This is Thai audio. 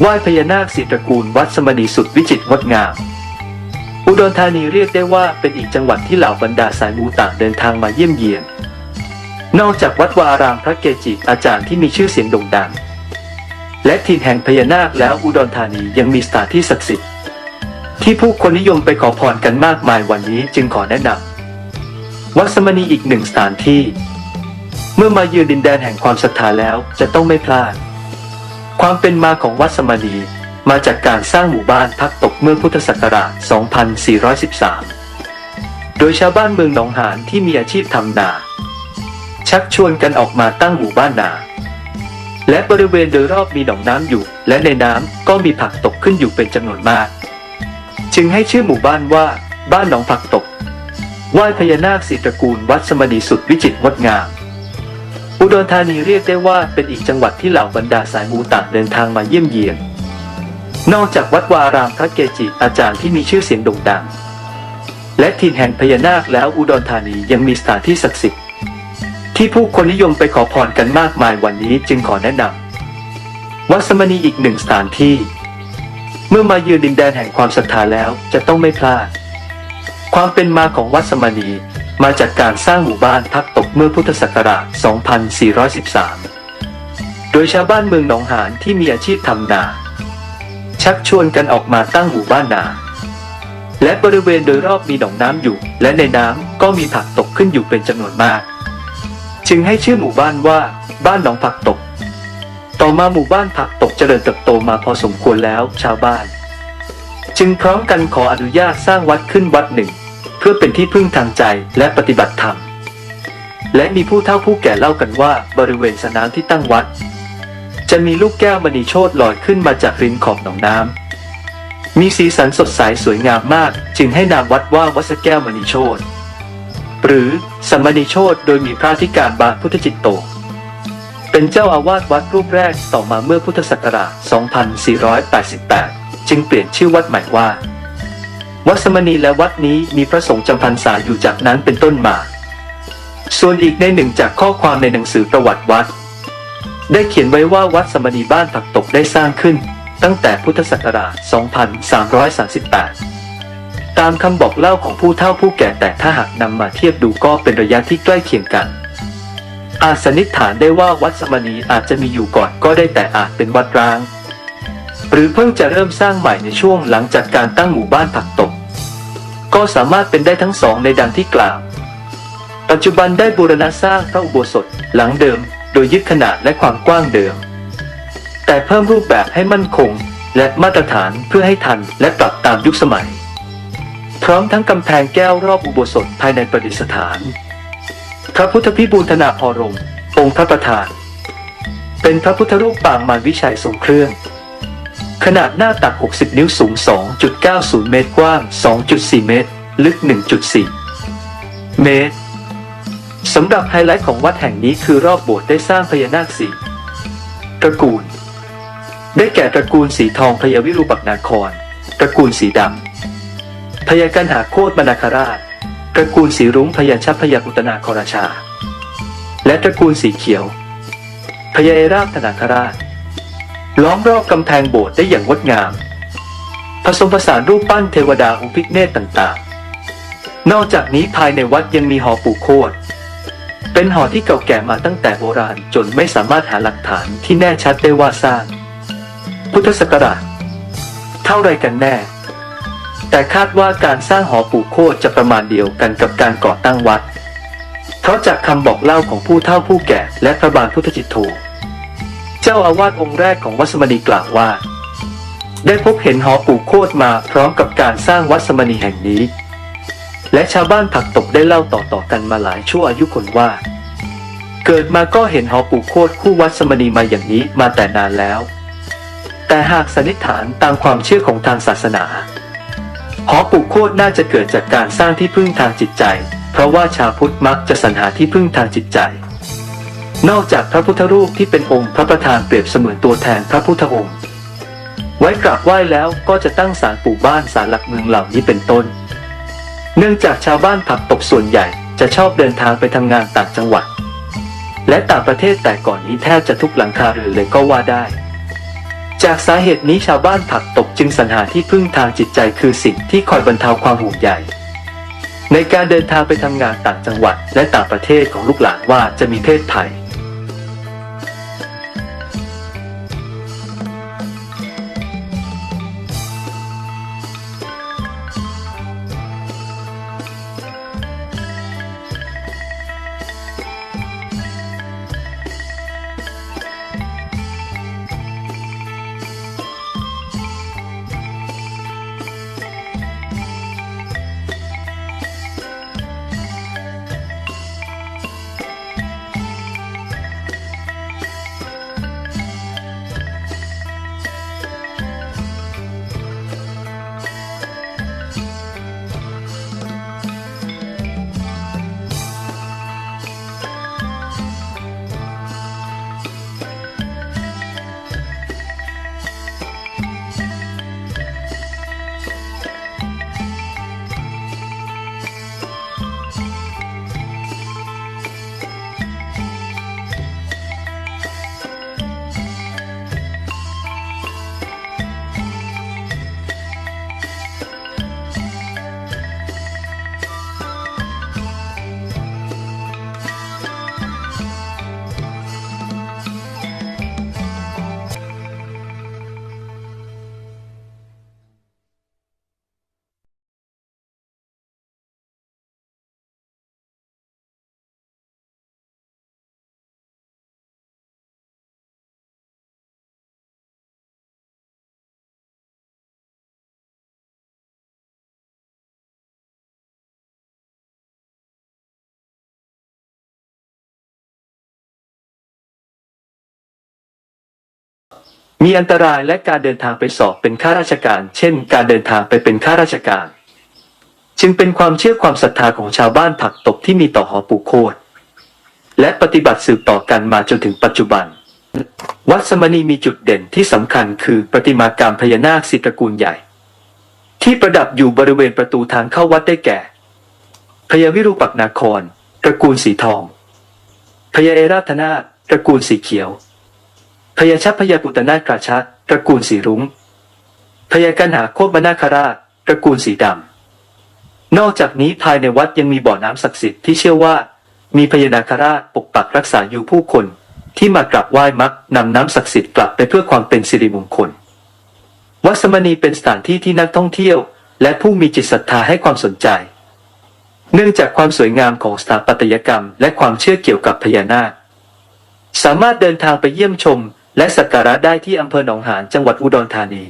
ไหว้พญานาคสีตระกูลวัดสมณีสุดวิจิตรงดงาม อุดรธานีเรียกได้ว่าเป็นอีกจังหวัดที่เหล่าบรรดาสายมูต่างเดินทางมาเยี่ยมเยียน นอกจากวัดวาอารามพระเกจิอาจารย์ที่มีชื่อเสียงโด่งดัง และถิ่นแห่งพญานาคแล้วอุดรธานียังมีสถานที่ศักดิ์สิทธิ์ ที่ผู้คนนิยมไปขอพรกันมากมายวันนี้จึงขอแนะนำวัดสมณีอีกหนึ่งสถานที่ เมื่อมาเยือนดินแดนแห่งความศรัทธาแล้วจะต้องไม่พลาด ความเป็นมาของวัดสมณีมาจากการสร้างหมู่บ้านพักตกเมื่อพุทธศักราช 2413 โดยชาวบ้านเมืองหนองหานที่มีอาชีพทำนา ชักชวนกันออกมาตั้งหมู่บ้านนา และบริเวณโดยรอบมีหนองน้ำอยู่ และในน้ำก็มีผักตกขึ้นอยู่เป็นจำนวนมาก จึงให้ชื่อหมู่บ้านว่าบ้านหนองผักตกไหว้พญานาคสีตระกูลวัดสมณีสุดวิจิตรงดงาม อุดรธานีเรียกได้ว่าเป็นอีกจังหวัดที่เหล่าบรรดาสายมูต่างเดินทางมาเยี่ยมเยียน นอกจากวัดวารามพระเกจิอาจารย์ที่มีชื่อเสียงโด่งดัง และถิ่นแห่งพญานาคแล้วอุดรธานียังมีสถานที่ศักดิ์สิทธิ์ที่ผู้คนนิยมไปขอพรกันมากมายวันนี้จึงขอแนะนำวัดสมณีอีกหนึ่งสถานที่ เมื่อมาเยือนดินแดนแห่งความศรัทธาแล้วจะต้องไม่พลาด ความเป็นมาของวัดสมณี มาจากการสร้างหมู่บ้านพักตกเมื่อพุทธศักราช 2413 โดยชาวบ้านเมืองหนองหานที่มีอาชีพทำนา ชักชวนกันออกมาตั้งหมู่บ้านนา และบริเวณโดยรอบมีหนองน้ำอยู่ และในน้ำก็มีผักตกขึ้นอยู่เป็นจำนวนมาก จึงให้ชื่อหมู่บ้านว่าบ้านหนองผักตก ต่อมาหมู่บ้านผักตกเจริญเติบโตมาพอสมควรแล้วชาวบ้าน จึงพร้อมกันขออนุญาตสร้างวัดขึ้นวัดหนึ่ง เพื่อเป็นที่พึ่งทางใจและปฏิบัติธรรม และมีผู้เฒ่าผู้แก่เล่ากันว่าบริเวณสนามที่ตั้งวัด จะมีลูกแก้วมณีโชตลอยขึ้นมาจากริมขอบหนองน้ำมีสีสันสดใสสวยงามมาก จึงให้นามวัดว่าวัดสแก้วมณีโชตหรือสมณีโชตโดยมีพระธิการบาพุทธจิตโต เป็นเจ้าอาวาสวัดรูปแรกต่อมาเมื่อพุทธศักราช 2488 จึงเปลี่ยนชื่อวัดใหม่ว่า วัดสมณีและวัดนี้มีพระสงฆ์จำพรรษาอยู่จากนั้นเป็นต้นมา ส่วนอีกในหนึ่งจากข้อความในหนังสือประวัติวัด ได้เขียนไว้ว่าวัดสมณีบ้านผักตกได้สร้างขึ้น ตั้งแต่พุทธศักราช 2338 ตามคำบอกเล่าของผู้เฒ่าผู้แก่แต่ถ้าหากนำมาเทียบดูก็เป็นระยะที่ใกล้เคียงกัน อาจสันนิษฐานได้ว่าวัดสมณีอาจจะมีอยู่ก่อนก็ได้แต่อาจเป็นวัดร้างหรือเพิ่งจะเริ่มสร้างใหม่ในช่วงหลังจากการตั้งหมู่บ้านผักตก ก็สามารถเป็นได้ทั้งสองในดังที่กล่าว ปัจจุบันได้บูรณะสร้างพระอุโบสถหลังเดิม โดยยึดขนาดและความกว้างเดิม แต่เพิ่มรูปแบบให้มั่นคง และมาตรฐานเพื่อให้ทันและปรับตามยุคสมัย พร้อมทั้งกำแพงแก้วรอบอุโบสถภายในประดิษฐาน พระพุทธพิบูลธนาพรม องค์พระประธาน เป็นพระพุทธรูปปางมารวิชัยทรงเครื่อง ขนาดหน้าตัก 60 นิ้วสูง 2.90 เมตรกว้าง 2.4 เมตร ลึก 1.4 เมตร สำหรับไฮไลท์ของวัดแห่งนี้คือรอบโบสถ์ได้สร้างพญานาคสีตระกูล ได้แก่ตระกูลสีทองพญาวิรูปักนาคร ตระกูลสีดำพญากันหาโคตมนาคราช ตระกูลสีรุ้งพญาชัพพญาอุตนาคราชา และตระกูลสีเขียวพญาเอราบธนาคราช ล้อมรอบกำแพงโบสถ์ได้อย่างงดงาม ผสมผสานรูปปั้นเทวดาอุพิกเนตต่างๆ นอกจากนี้ภายในวัดยังมีหอปู่โคตเป็นหอที่เก่าแก่มาตั้งแต่โบราณจนไม่สามารถหาหลักฐานที่แน่ชัดได้ว่าสร้าง พุทธศักราช เท่าไรกันแน่ แต่คาดว่าการสร้างหอปู่โคตจะประมาณเดียวกันกับการก่อตั้งวัดเพราะจากคำบอกเล่าของผู้เฒ่าผู้แก่และพระบาทพุทธจิตโตเจ้าอาวาสองค์แรกของวัดสมณีกล่าวว่า ได้พบเห็นหอปู่โคตมาพร้อมกับการสร้างวัดสมณีแห่งนี้ และชาวบ้านผักตบได้เล่าต่อๆกันมาหลายชั่วอายุคนว่า เกิดมาก็เห็นหอปู่โคตคู่วัดสมณีมาอย่างนี้มาแต่นานแล้ว แต่หากสันนิษฐานตามความเชื่อของทางศาสนาหอปู่โคตน่าจะเกิดจากการสร้างที่พึ่งทางจิตใจ เพราะว่าชาวพุทธมักจะสรรหาที่พึ่งทางจิตใจ นอกจากพระพุทธรูปที่เป็นองค์พระประธานเปรียบเสมือนตัวแทนพระพุทธองค์ ไว้กราบไหว้แล้วก็จะตั้งศาลปู่บ้านศาลหลักเมืองเหล่านี้เป็นต้น เนื่องจากชาวบ้านผักตบส่วนใหญ่จะชอบเดินทางไปทำงานต่างจังหวัด และต่างประเทศแต่ก่อนนี้แทบจะทุกหลังคาเรือนเลยก็ว่าได้ จากสาเหตุนี้ชาวบ้านผักตบจึงสรรหาที่พึ่งทางจิตใจคือสิ่งที่คอยบรรเทาความห่วงใยในการเดินทางไปทำงานต่างจังหวัด และต่างประเทศของลูกหลานว่าจะมีเพศภัย มีอันตรายและการเดินทางไปสอบเป็นข้าราชการ เช่น การเดินทางไปเป็นข้าราชการ จึงเป็นความเชื่อความศรัทธาของชาวบ้านผักตบที่มีต่อหอปู่โคตและปฏิบัติสืบต่อกันมาจนถึงปัจจุบัน วัดสมณีมีจุดเด่นที่สำคัญคือประติมากรรมพญานาคสิตระกูลใหญ่ ที่ประดับอยู่บริเวณประตูทางเข้าวัดได้แก่พญาวิรูปักนาคร ตระกูลสีทองพญาเอราธนาตระกูลสีเขียว พญาชัพพญาปุตนาคราชะตระกูลสีรุง้งพญากันหาโคตมนาคราชตระกูลสีดำ นอกจากนี้ภายในวัดยังมีบ่อน้ำศักดิ์สิทธิ์ที่เชื่อว่า มีพญานาคราชปกปักรักษาอยู่ผู้คน ที่มากราบไหว้มักนำน้ำศักดิ์สิทธิ์กลับไปเพื่อความเป็นสิริมงคล วัดสมณีเป็นสถานที่ที่นักท่องเที่ยว และผู้มีจิตศรัทธาให้ความสนใจ เนื่องจากความสวยงามของสถาปัตยกรรม และความเชื่อเกี่ยวกับพญานาค สามารถเดินทางไปเยี่ยมชม และสักการะได้ที่อำเภอหนองหานจังหวัดอุดรธานี